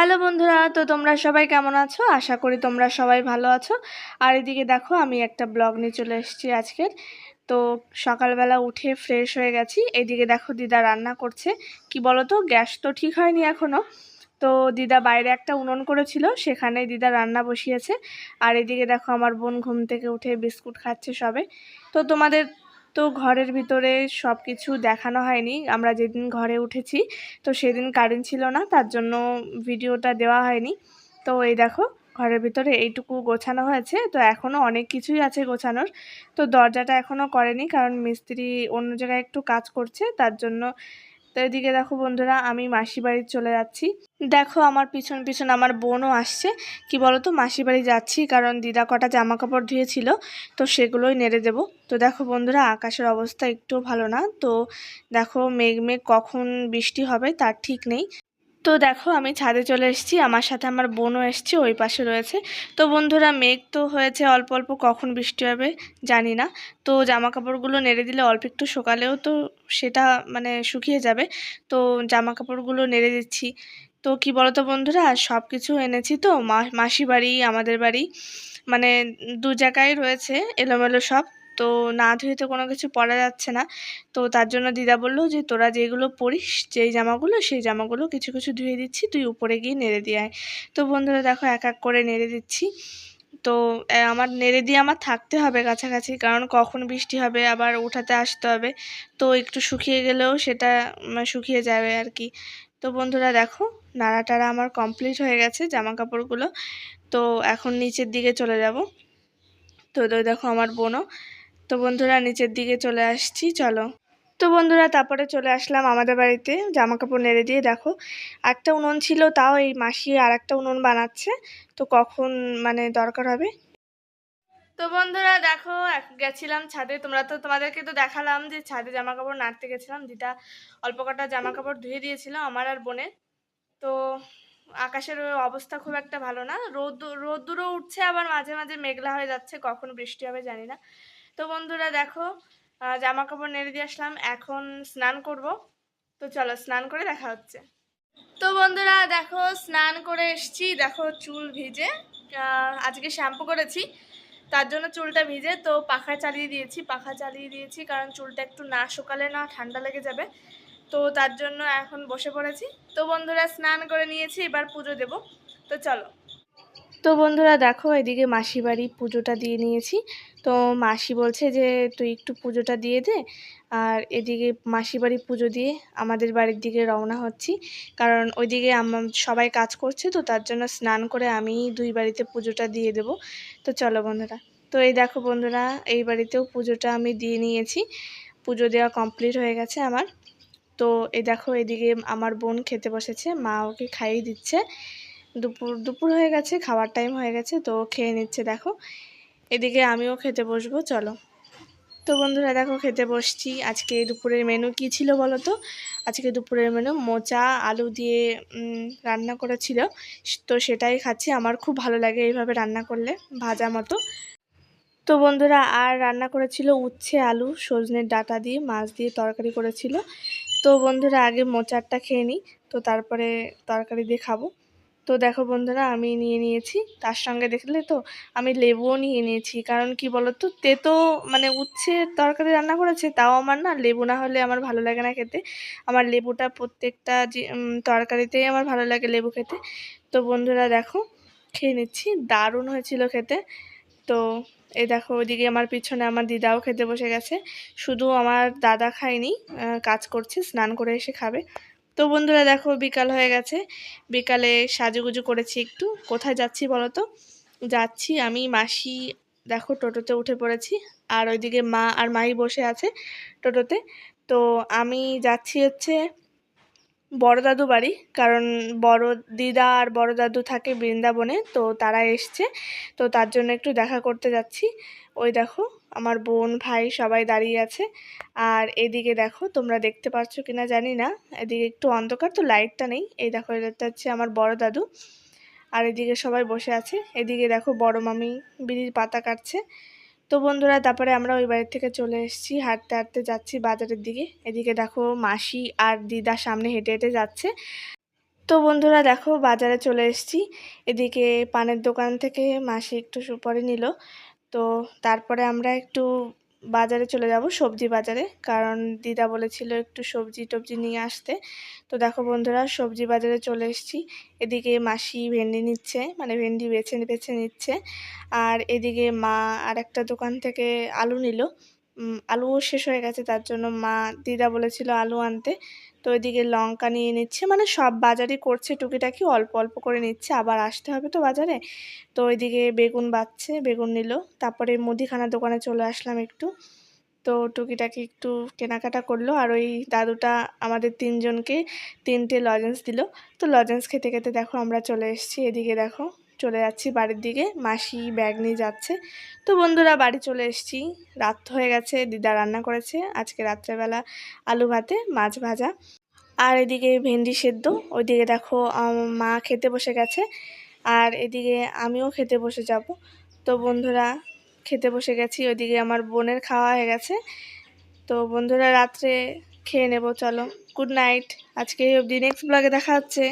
Hello বন্ধুরা, তো তোমরা সবাই কেমন আছো? আশা করি তোমরা সবাই ভালো আছো। আর এদিকে দেখো, আমি একটা ব্লগ নিয়ে চলে এসেছি আজকের তো সকালবেলা উঠে ফ্রেশ হয়ে গেছি। এদিকে দেখো, দিদা রান্না করছে। কি বলো তো গ্যাস তো ঠিক হয়নি এখনও তো দিদা বাইরে একটা উনুন করেছিল সেখানে দিদা রান্না বসিয়েছে। আর এদিকে দেখো, আমার বোন ঘুম থেকে উঠে বিস্কুট খাচ্ছে সবে। তো তোমাদের তো ঘরের ভিতরে সব কিছু দেখানো হয়নি। আমরা যেদিন ঘরে উঠেছি, তো সেদিন কারেন্ট ছিল না, তার জন্য ভিডিওটা দেওয়া হয়নি। তো এই দেখো, ঘরের ভিতরে এইটুকু গোছানো হয়েছে। তো এখনও অনেক কিছুই আছে গোছানোর। তো দরজাটা এখনও করেনি, কারণ মিস্ত্রি অন্য জায়গায় একটু কাজ করছে, তার জন্য তো এদিকে দেখো বন্ধুরা, আমি মাসি বাড়ি চলে যাচ্ছি। দেখো আমার পিছন পিছন আমার বোনও আসছে। কি বলো তো মাসি বাড়ি যাচ্ছি, কারণ দিদা কটা জামা কাপড় ধুয়েছিল, তো সেগুলোই নেড়ে দেব। তো দেখো বন্ধুরা, আকাশের অবস্থা একটু ভালো না, তো দেখো মেঘ মেঘ কখন বৃষ্টি হবে তার ঠিক নেই। তো দেখো আমি ছাদে চলে এসেছি, আমার সাথে আমার বোনও এসছে, ওই পাশে রয়েছে। তো বন্ধুরা, মেঘ তো হয়েছে অল্প অল্প কখন বৃষ্টি হবে জানি না। তো জামা কাপড়গুলো নেড়ে দিলে অল্প একটু সকালেও তো সেটা মানে শুকিয়ে যাবে। তো জামা কাপড়গুলো নেড়ে দিচ্ছি। তো কি বলো তো বন্ধুরা সব কিছু এনেছি তো মাসি বাড়ি, আমাদের বাড়ি মানে দু জায়গায় রয়েছে এলোমেলো সব, তো না ধুয়ে তো কোনো কিছু পরা যাচ্ছে না। তো তার জন্য দিদা বলল যে, তোরা যেগুলো পরিস, যেই জামাগুলো, সেই জামাগুলো কিছু কিছু ধুয়ে দিচ্ছি, তুই উপরে গিয়ে নেড়ে দিয়ে আয়। তো বন্ধুরা দেখো এক এক করে নেড়ে দিচ্ছি। তো আমার নেড়ে দিয়ে আমার থাকতে হবে কাছাকাছি, কারণ কখন বৃষ্টি হবে, আবার উঠাতে আসতে হবে। তো একটু শুকিয়ে গেলেও সেটা শুকিয়ে যাবে আর কি। তো বন্ধুরা দেখো নাড়া টাড়া আমার কমপ্লিট হয়ে গেছে জামা কাপড়গুলো তো এখন নিচের দিকে চলে যাব। তো দেখো আমার বোনও। তো বন্ধুরা নিচের দিকে চলে আসছি, চলো। তো বন্ধুরা তারপরে চলে আসলাম আমাদের বাড়িতে জামা কাপড় নেড়ে দিয়ে দেখো। একটা উনুন ছিল, তাও এই মাসি আর একটা উনুন বানাচ্ছে। তো কখন মানে দরকার হবে? তো বন্ধুরা দেখো গেছিলাম ছাদে। তোমরা তো তোমাদেরকে তো দেখালাম যে ছাদে জামা কাপড় নাড়তে গেছিলাম দিদা অল্প কটা জামা কাপড় ধুয়ে দিয়েছিল আমার আর বোনের। তো আকাশের অবস্থা খুব একটা ভালো না। রোদ, রোদ্দুরও উঠছে, আবার মাঝে মাঝে মেঘলা হয়ে যাচ্ছে, কখন বৃষ্টি হবে জানি না। তো বন্ধুরা দেখো জামা কাপড় নেড়ে দিয়ে আসলাম, এখন স্নান করব। তো চলো স্নান করে দেখা হচ্ছে। তো বন্ধুরা দেখো, স্নান করে এসছি। দেখো চুল ভিজে আজকে শ্যাম্পু করেছি। তার জন্য চুলটা ভিজে, তো পাখা চালিয়ে দিয়েছি, পাখা চালিয়ে দিয়েছি, কারণ চুলটা একটু না শুকালে না ঠান্ডা লেগে যাবে। তো তার জন্য এখন বসে পড়েছি। তো বন্ধুরা, স্নান করে নিয়েছি, এবার পুজো দেব। তো চলো। তো বন্ধুরা দেখো, এদিকে মাসি বাড়ি পুজোটা দিয়ে নিয়েছি। তো মাসি বলছে যে, তুই একটু পুজোটা দিয়ে দে। আর এদিকে মাসি বাড়ি পুজো দিয়ে আমাদের বাড়ির দিকে রওনা হচ্ছি। কারণ ওইদিকে সবাই কাজ করছে তো, তার জন্য স্নান করে আমি দুই বাড়িতে পুজোটা দিয়ে দেব। তো চলো বন্ধুরা। তো এই দেখো বন্ধুরা, এই বাড়িতেও পুজোটা আমি দিয়ে নিয়েছি। পুজো দেওয়া কমপ্লিট হয়ে গেছে আমার। তো এই দেখো, এদিকে আমার বোন খেতে বসেছে, মা ওকে খাইয়ে দিচ্ছে। দুপুর দুপুর হয়ে গেছে, খাওয়ার টাইম হয়ে গেছে, তো খেয়ে নিচ্ছে, দেখো। এদিকে আমিও খেতে বসবো, চলো। তো বন্ধুরা, দেখো, খেতে বসছি। আজকে দুপুরের মেনু কি ছিল বলো তো? আজকে দুপুরের মেনু মোচা, আলু দিয়ে রান্না করেছিল। তো সেটাই খাচ্ছি। আমার খুব ভালো লাগে এইভাবে রান্না করলে, ভাজা মতো। তো বন্ধুরা, আর রান্না করেছিল উচ্ছে, আলু, সজনের ডাটা দিয়ে, মাছ দিয়ে তরকারি করেছিল। তো বন্ধুরা, আগে মোচারটা খেয়ে নিই, তো তারপরে তরকারি দিয়ে খাব। তো দেখো বন্ধুরা, আমি নিয়ে নিয়েছি। তার সঙ্গে দেখলে তো আমি লেবুও নিয়ে নিয়েছি। কারণ কি বলতো, তেতো মানে উচ্ছে তরকারি রান্না করেছে, তাও আমার না লেবু না হলে আমার ভালো লাগে না খেতে। আমার লেবুটা প্রত্যেকটা যে তরকারিতেই আমার ভালো লাগে লেবু খেতে। তো বন্ধুরা দেখো, খেয়ে নিচ্ছি। দারুণ হয়েছিল খেতে। তো এই দেখো, ওইদিকে আমার পিছনে আমার দিদাও খেতে বসে গেছে। শুধু আমার দাদা খায়নি কাজ করছে, স্নান করে এসে খাবে। তো বন্ধুরা দেখো বিকাল হয়ে গেছে। বিকালে সাজুগুজু করেছি একটু। কোথায় যাচ্ছি বলো তো? যাচ্ছি আমি, মাসি, দেখো টোটোতে উঠে পড়েছি আর ওইদিকে মা আর মাই বসে আছে টোটোতে। তো আমি যাচ্ছি হচ্ছে বড় দাদু বাড়ি, কারণ বড় দিদা আর বড় দাদু থাকে বৃন্দাবনে, তো তারা এসছে। তো তার জন্য একটু দেখা করতে যাচ্ছি। ওই দেখো আমার বোন, ভাই সবাই দাঁড়িয়ে আছে। আর এদিকে দেখো, তোমরা দেখতে পাচ্ছ কিনা জানি না। এদিকে একটু অন্ধকার, তো লাইটটা নেই। এই দেখো, এটা হচ্ছে আমার বড় দাদু। আর এদিকে সবাই বসে আছে। এদিকে দেখো, বড় মামি বিড়ির পাতা কাটছে। তো বন্ধুরা, তারপরে আমরা ওই বাড়ির থেকে চলে এসেছি। হাঁটতে হাঁটতে যাচ্ছি বাজারের দিকে। এদিকে দেখো, মাসি আর দিদা সামনে হেঁটে হেঁটে যাচ্ছে। তো বন্ধুরা, দেখো, বাজারে চলে এসেছি। এদিকে পানের দোকান থেকে মাসি একটু সুপারি নিল। তো তারপরে আমরা একটু বাজারে চলে যাব সবজি বাজারে। কারণ দিদা বলেছিল একটু সবজি টবজি নিয়ে আসতে। তো দেখো বন্ধুরা, সবজি বাজারে চলে এসেছি। এদিকে মাসি ভেন্ডি নিচ্ছে মানে ভেন্ডি বেছে বেছে নিচ্ছে। আর এদিকে মা আর একটা দোকান থেকে আলু নিল। আলুও শেষ হয়ে গেছে, তার জন্য মা, দিদা বলেছিল আলু আনতে। তো ওইদিকে লঙ্কা নিয়ে নিচ্ছে। মানে সব বাজারই করছে, টুকিটাকি অল্প অল্প করে নিচ্ছে। আবার আসতে হবে তো বাজারে। তো ওইদিকে বেগুন বাচ্ছে, বেগুন নিল। তারপরে মুদিখানার দোকানে চলে আসলাম একটু। তো টুকিটাকি একটু কেনাকাটা করল। আর ওই দাদুটা আমাদের তিনজনকে তিনটে লজেন্স দিল। তো লজেন্স খেতে খেতে দেখো আমরা চলে এসেছি। এদিকে দেখো। চলে যাচ্ছি বাড়ির দিকে, মাসি ব্যাগ নিয়ে যাচ্ছে। তো বন্ধুরা, বাড়ি চলে এসেছি। রাত হয়ে গেছে, দিদা রান্না করেছে। আজকে রাত্রেবেলা আলু ভাতে মাছ ভাজা। আর এদিকে ভেন্ডি সেদ্ধ, ওইদিকে দেখো মা খেতে বসে গেছে। আর এদিকে আমিও খেতে বসে যাব। তো বন্ধুরা, খেতে বসে গেছি। ওইদিকে আমার বোনের খাওয়া হয়ে গেছে। তো বন্ধুরা, রাত্রে খেয়ে নেব, চলো। গুড নাইট আজকে অবধি নেক্সট ব্লগে দেখা হচ্ছে।